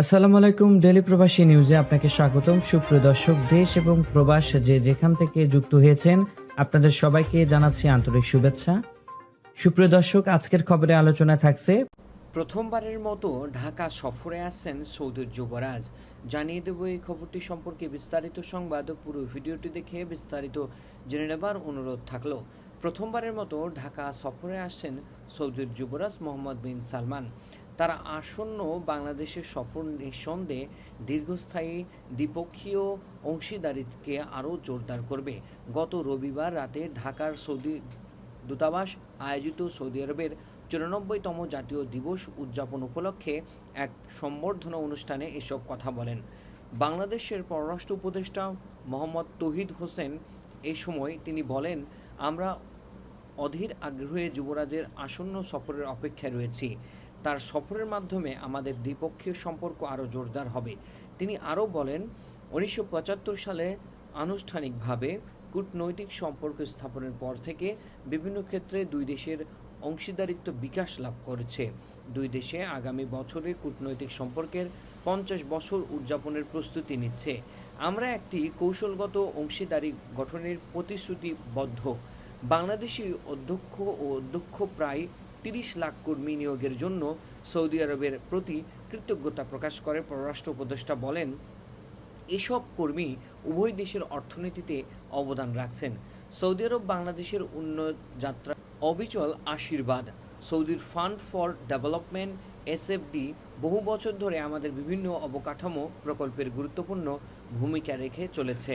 আসসালামু আলাইকুম ডেলি প্রবাসী নিউজে আপনাকে স্বাগতম। সুপ্রিয় দর্শক, দেশ এবং প্রবাস যে যেখান থেকে যুক্ত হয়েছেন, আপনাদের সবাইকে জানাচ্ছি আন্তরিক শুভেচ্ছা। সুপ্রিয় দর্শক, আজকের খবরে আলোচনা থাকছে, প্রথমবারের মতো ঢাকা সফরে আসছেন সৌদির যুবরাজ। জানিয়ে দেব এই খবরটি সম্পর্কে বিস্তারিত সংবাদ। পুরো ভিডিওটি দেখে বিস্তারিত জেনে নেবার অনুরোধ থাকল। প্রথমবারের মতো ঢাকা সফরে আসছেন সৌদির যুবরাজ মোহাম্মদ বিন সালমান। তারা আসন্ন বাংলাদেশের সফর নিঃসন্দেহে দীর্ঘস্থায়ী দ্বিপক্ষীয় অংশীদারিত্বকে আরও জোরদার করবে। গত রবিবার রাতে ঢাকার সৌদি দূতাবাস আয়োজিত সৌদি আরবের চুরানব্বইতম জাতীয় দিবস উদযাপন উপলক্ষে এক সম্বর্ধনা অনুষ্ঠানে এসব কথা বলেন। বাংলাদেশের পররাষ্ট্র উপদেষ্টা মোহাম্মদ তহিদ হোসেন এ সময় তিনি বলেন, আমরা অধীর আগ্রহে যুবরাজের আসন্ন সফরের অপেক্ষায় রয়েছি। তার সফরের মাধ্যমে আমাদের দ্বিপক্ষীয় সম্পর্ক আরও জোরদার হবে। তিনি আরও বলেন, উনিশশো পঁচাত্তর সালে আনুষ্ঠানিকভাবে কূটনৈতিক সম্পর্ক স্থাপনের পর থেকে বিভিন্ন ক্ষেত্রে দুই দেশের অংশীদারিত্ব বিকাশ লাভ করেছে। দুই দেশে আগামী বছরে কূটনৈতিক সম্পর্কের পঞ্চাশ বছর উদযাপনের প্রস্তুতি নিচ্ছে। আমরা একটি কৌশলগত অংশীদারি গঠনের প্রতিশ্রুতিবদ্ধ। বাংলাদেশি অধ্যক্ষ ও অধ্যক্ষ প্রায় তিরিশ লাখ কর্মী নিয়োগের জন্য সৌদি আরবের প্রতি কৃতজ্ঞতা প্রকাশ করে। পররাষ্ট্র উপদেষ্টা বলেন, এসব কর্মী উভয় দেশের অর্থনীতিতে অবদান রাখছেন। সৌদি আরব বাংলাদেশের উন্নয়ন যাত্রা অবিচল আশীর্বাদ। সৌদির ফান্ড ফর ডেভেলপমেন্ট, এসএফডি, বহু বছর ধরে আমাদের বিভিন্ন অবকাঠামো প্রকল্পের গুরুত্বপূর্ণ ভূমিকা রেখে চলেছে।